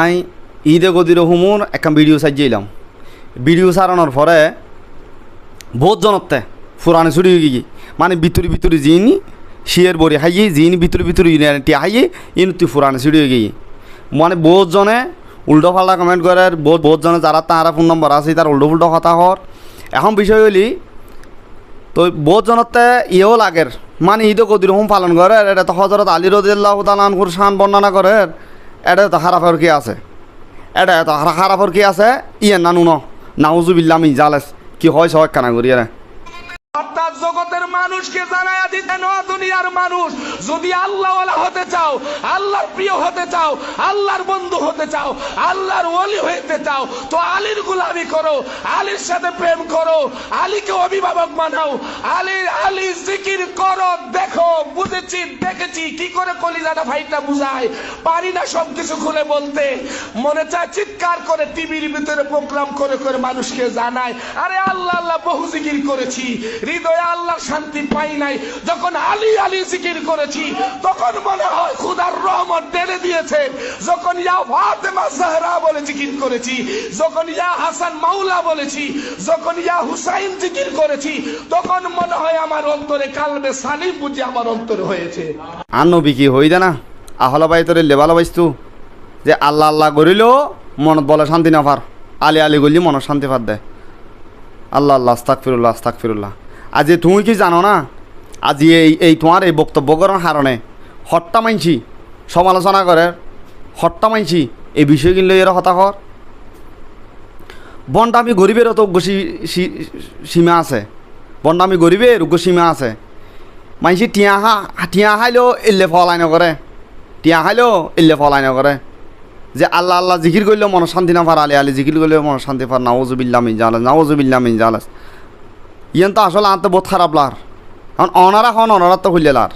I ঈদে গদির হুমুর একটা video সাজিয়েলাম video সারানোর পরে বহুত জনতে ফুরানে ছুটি হয়ে গিয়ে মানে ভিতরি ভিতরি জিন শিয়ের বড়ি হাইয়ে, জিন ভিতরি ভিতরি ইউনিটি হাইয়ে ইন তুই ফুরানে ছুটি হয়ে গিয়ে মানে বহুত জনে উল্টো পাল্টা কমেন্ট করে, বহুত বহুত জনে যারা তারা ফোন নম্বর আছে, তার উল্টো ফুল্টো কথা হর এখন বিষয় হলি তো বহুত জনতে ইয়েও লাগের। মানে ঈদও গদির হুম পালন করে, এটা তো হজরত আলী রদিল্লাহ তালানকুর শান বর্ণনা করে এটা তো হারাফর কি আছে? এটা তো হারাফর কি আছে? ইয়ে নানু ন নাউজুবিল্লাহ আমি জালেস। কি হয় সবাই কানা করি রে অর্থাৎ জগতের মানুষকে জানায়া দিতেন, ও দুনিয়ার মানুষ, যদি আল্লাহ হতে চাও, আল্লাহর প্রিয় হতে চাও, আল্লাহর বন্ধু হতে চাও, আল্লাহর ওলি হতে চাও, তো আলীর গুলামি করো, আলীর সাথে প্রেম করো, আলীকে অভিভাবক বানাও আলীর আলী জিকির করো, দেখো, বুঝেছি, দেখেছি, কি করে কলিজাটা ভাইটা বুঝায়, পারি না সবকিছু খুলে বলতে। মনে চায় চিৎকার করে টিভির ভিতরে প্রোগ্রাম করে করে মানুষকে জানায়, আরে আল্লাহ আল্লাহ, বহু জিকির করেছি, হৃদয়ে আল্লাহর শান্তি পাই নাই। যখন আলী আলী জিকির করেছি, তখন মনে হয় খুদার রহমত ঢেলে দিয়েছে। যখন ইয়া ফাতেমা জাহরা বলে জিকির করেছি, যখন ইয়া হাসান মাওলা বলেছি, যখন ইয়া হুসাইন জিকির করেছি, তখন মনে হয় আমার অন্তরে কালবে সালিম বুঝি আমার অন্তরে হয়েছে। আর নবী কি হই দে না? আহলা বাই তোর লেবালা বাইস্তু। যে আল্লাহ আল্লাহ করিলেও মনত বলে শান্তি না পার। আলি আলি করলি মনত শান্তি পার দে। আল্লাহ আল্লাহ আস্তাক ফিরুল্লাহ আস্তাক ফিরুল্লাহ আজি তুমি কি জানো না? আজি এই এই তোমার এই বক্তব্য করার কারণে হট্টা মানছি সমালোচনা করে হট্টা মানছি এই বিষয় কিন্তু এর হতা কর। বন্ডামি গরিবেরও তো উগ্র সী- সী- সীমা আছে। বন্ডামি গরিবের উগ্র সীমা আছে। মানসি টিয়া হা, টিয়া খাইলেও এলে ফলাই নকৰে টিয়া খাইলেও এলে ফলাই নকৰে যে আল্লাহ আল্লাহ জিকির করলেও মন শান্তি না পার আলি আলি জিকির করলেও মন শান্তি পার নাওজুবিল্লা মিন জালাস নাওজুবিল্লা মিন জালাস। ইয়ান তো আসলে আনতে বহুত খারাপ লার। কারণ অনারা হন অনারা তো হইলে লার।